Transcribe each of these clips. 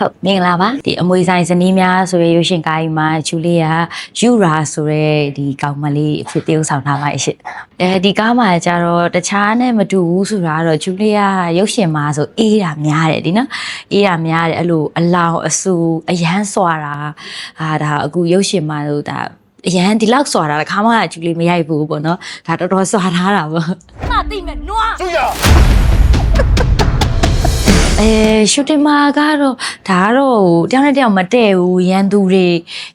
ဟုတ်မင်္ဂလာပါဒီအမွေဆိုင်ဇနီးများဆိုရရွရှင်ကားကြီးမှာဂျူလီယာယူရာဆိုရဲဒီကောင်မလေးအဖြစ်တည်ဥဆောင်ထားပါရှင်အဲဒီကားမှာကျတော့တခြားနဲ့မတူဘူးဆိုတာတော့ဂျူလီယာရုပ်ရှင်မှာဆိုအေးတာများတယ်ဒီနော်အေးတာများတယ်အဲ့လိုအလောင်အဆူအယမ်းစွာတာဟာဒါအခုရုပ်ရှင်မှာဆိုဒါအရန်ဒီလောက်စွာတာတခါမှဂျူလီမရိုက်ဘူးပေါ့နော်ဒါတော်တော်စွာထားတာပေါ့ခဏတိမဲ့နွားသူရ အဲရှူတင်မာကတော့ဒါကတော့ဟိုတယောက်နဲ့တယောက်မတည့်ဘူးရန်သူတွေ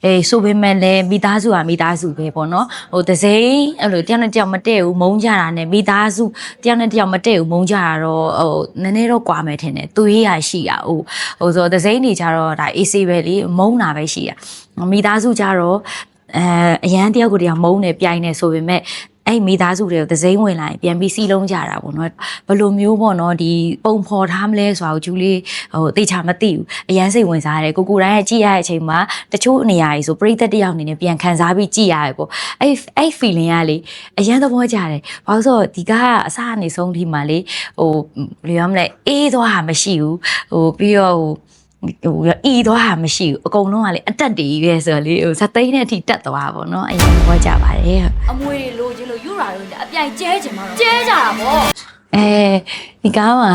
အဲဆိုပေမဲ့လည်းမိသားစုဟာမိသားစုပဲပေါ့နော်ဟိုတစိမ့်အဲ့လိုတယောက်နဲ့တယောက်မတည့်ဘူးမုန်းကြတာနဲ့မိသားစုတယောက်နဲ့တယောက်မတည့်ဘူးမုန်းကြတာတော့ဟိုနည်းနည်းတော့ကွာမယ်ထင်တယ်သူရေးရရှိတာဟိုဟိုဆိုတစိမ့်နေကြတော့ဒါ AC ပဲလေမုန်းတာပဲရှိတာမိသားစုကြတော့အဲအရန်တယောက်ကိုတယောက်မုန်းနေပြိုင်နေဆိုပေမဲ့ အဲ့မိသားစုတွေကိုသစိမ့်ဝင်လာရင်ပြန်ပြီးစီးလုံးကြတာပေါ့နော်ဘယ်လိုမျိုးပေါ့နော်ဒီပုံဖော်ထားမလဲဆိုတာကိုဂျူလီဟိုသိချာမသိဘူးအရန်စိတ်ဝင်စားတယ်ကိုကိုတိုင်းကကြည့်ရတဲ့အချိန်မှာတချို့နေရာကြီးဆိုပရိသတ်တစ်ယောက်အနေနဲ့ပြန်ခံစားပြီးကြည့်ရတယ်ပေါ့အဲ့အဲ့ feeling ကလေအရန်သဘောကျတယ်ဘာလို့ဆိုတော့ဒီကအစအနေဆုံးထိမှလေဟိုဘယ်လိုရမလဲအေးသွားတာမရှိဘူးဟိုပြီးတော့ဟို ဟိုဤသွားတာမရှိဘူးအကုန်လုံးကလေအတက်တည်ပဲဆိုတော့လေဟိုဇသိန်းနဲ့အထိတက်သွားပါဗောနော်အရင်ပြောကြပါတယ်အမွေတွေလိုချင်လို့ယူရာတွေအပြိုင်ကျဲချင်မှာတော့ကျဲကြတာဗောအဲဒီကားမှာ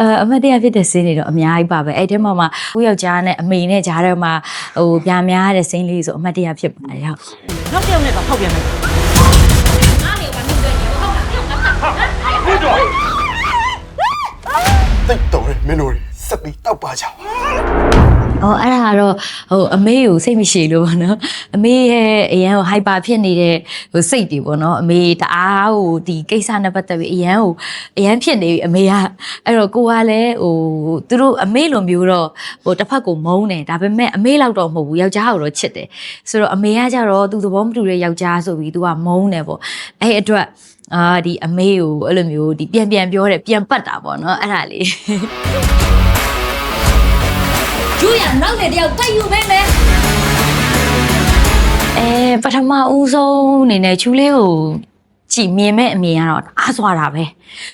အအမတရားဖြစ်တဲ့စင်းတွေတော့အများကြီးပါပဲအဲ့ထဲမှာမှကိုယောက်ျားနဲ့အမေနဲ့ကြားထဲမှာဟိုပြာများတဲ့စင်းလေးဆိုအမတရားဖြစ်ပါတယ်ဟုတ်နောက်တစ်ယောက်နဲ့ပါဖောက်ပြန်မယ် က်ပြီးတောက်ပါကြပါ။အော်အဲ့ဒါကတော့ဟိုအမေကိုစိတ်မရှိလို့ပေါ့နော်။အမေရဲ့အရန်ဟို hyper ဖြစ်နေတဲ့ဟိုစိတ်တွေပေါ့နော်။အမေတအားဟိုဒီကိစ္စနဲ့ပတ်သက်ပြီးအရန်ဟိုအရန်ဖြစ်နေပြီအမေကအဲ့တော့ကိုကလည်းဟိုသူတို့အမေလိုမျိုးတော့ဟိုတစ်ဖက်ကိုမုန်းတယ်ဒါပေမဲ့အမေလောက်တော့မဟုတ်ဘူးယောက်ျားကိုတော့ချစ်တယ်။ဆိုတော့အမေကကြတော့သူသဘောမတူတဲ့ယောက်ျားဆိုပြီးသူကမုန်းတယ်ပေါ့။အဲ့အတွက်အာဒီအမေကိုအဲ့လိုမျိုးဒီပြန်ပြန်ပြောတယ်ပြန်ပတ်တာပေါ့နော်အဲ့ဒါလေး ယူရနောက်နဲ့တယောက်တိုက်ယူပေးမယ်အဲပထမဦးဆုံးအနေနဲ့ချူလေးကို ကြည်မြင်မဲ့အမြင်ကတော့အားစွာတာပဲ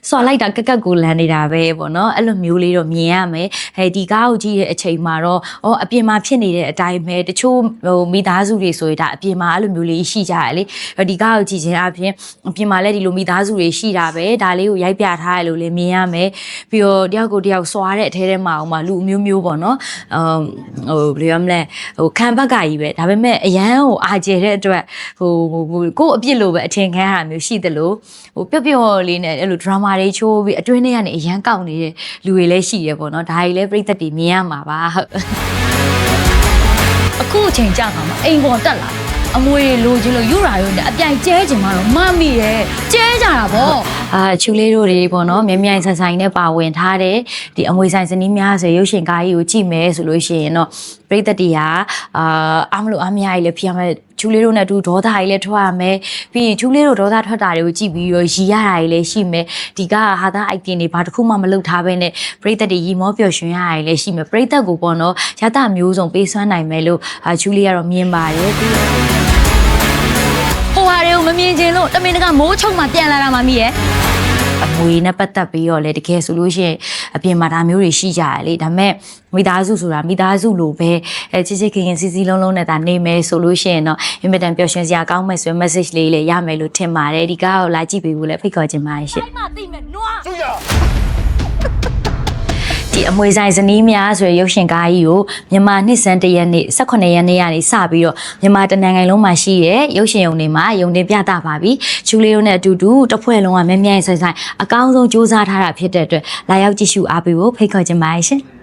စွာလိုက်တာကက်ကက်ကိုလန်နေတာပဲပေါ့နော်အဲ့လိုမျိုးလေးတော့မြင်ရမယ်ဟဲ့ဒီကားကိုကြည့်တဲ့အချိန်မှာတော့ဩအပြင်မှာဖြစ်နေတဲ့အတိုင်းပဲတချို့ဟိုမိသားစုတွေဆိုရင်ဒါအပြင်မှာအဲ့လိုမျိုးလေးရှိကြရလေအဲ့ဒီကားကိုကြည့်ခြင်းအပြင်အပြင်မှာလည်းဒီလိုမိသားစုတွေရှိတာပဲဒါလေးကိုရိုက်ပြထားရလို့လည်းမြင်ရမယ်ပြီးတော့တယောက်ကိုတယောက်စွာတဲ့အထဲထဲမှာအောင်မှာလူအမျိုးမျိုးပေါ့နော်အမ်ဟိုဘယ်လိုရမလဲဟိုခံဘက်ကကြီးပဲဒါပေမဲ့အရန်ဟိုအာကျဲတဲ့အတွက်ဟိုဟိုဟိုကိုယ့်အပြစ်လိုပဲအထင်ခံရတာမျိုးရှိတယ်လို့ဟိုပျော့ပျော့လေးနဲ့အဲ့လို drama တွေချိုးပြီးအတွင်းထဲကနေအရန်ကောက်နေတဲ့လူတွေလည်းရှိရပေါ့နော်ဒါကြီးလည်းပြိသက်တွေမြင်ရမှာပါဟုတ်အခုအချိန်ကြာမှာအိမ်ပေါ်တက်လာအမွေတွေလိုချင်လို့ယူရာတွေအပြိုင်ကျဲချင်မှာတော့မမိရဲ့ကျဲကြတာပေါ့အာချူလေးတို့တွေပေါ့နော်မြမြိုင်ဆိုင်ဆိုင်နဲ့ပါဝင်ထားတဲ့ဒီအမွေဆိုင်စနီးများဆိုရုပ်ရှင်ကားကြီးကိုကြည့်မယ်ဆိုလို့ရှိရင်တော့ပြိသက်တီဟာအာအားမလို့အားမရကြီးလည်းဖြစ်ရမ ယ်ချူလေးတို့နဲ့အတူဒေါသကြီးလည်းထွက်ရမယ်ပြီးရင်ချူလေးတို့ဒေါသထွက်တာတွေကိုကြည့်ပြီးတော့ရီရတာကြီးလည်းရှိမယ်ဒီကဟာသား item တွေဘာတစ်ခုမှမလုပ်ထားဘဲနဲ့ပြိသက်တီရီမောပျော်ရွှင်ရတာကြီးလည်းရှိမယ်ပြိသက်ကိုပေါ့နော်ရတမျိုးစုံပေးစွမ်းနိုင်မယ်လို့အာချူလေးကတော့မြင်ပါတယ်ပြီးတော့ဟိုဟာတွေကိုမမြင်ချင်လို့တမင်တကမိုးချုံမှပြန်လာတာမှမိရဲ့အမွေနဲ့ပတ်သက်ပြီးတော့လေတကယ်ဆိုလို့ရှိရင် အပြင်မှာဒါမျိုးတွေရှိကြရလေဒါပေမဲ့မိသားစုဆိုတာမိသားစုလိုပဲအဲချစ်ချစ်ခင်ခင်စီစီလုံးလုံးနဲ့ဒါနေမယ်ဆိုလို့ရှိရင်တော့အင်မတန်ပျော်ရွှင်စရာကောင်းမယ်ဆိုရင် message လေးလည်းရမယ်လို့ထင်ပါတယ်ဒီကားကိုလာကြည့်ပေးဖို့လည်းဖိတ်ခေါ်ချင်ပါတယ်ရှင်အဲ့မှသိမဲ့နွားကျူရဒီ အမွေဆိုင်ဇနီးများဆိုရရုပ်ရှင်ကားကြီးကိုမြန်မာနှစ်စန်းတရက်နေ့18ရက်နေ့ကနေစပြီးတော့မြန်မာတနင်္ဂနွေလုံးမှာရှိတဲ့ရုပ်ရှင်ရုံတွေမှာရုံတင်ပြတာပါပြီချူလေးတို့နဲ့အတူတူတစ်ဖွဲ့လုံးကမြဲမြဲဆိုင်ဆိုင်အကောင်းဆုံးစူးစမ်းထားတာဖြစ်တဲ့အတွက်လာရောက်ကြည့်ရှုအားပေးဖို့ဖိတ်ခေါ်ချင်ပါတယ်ရှင်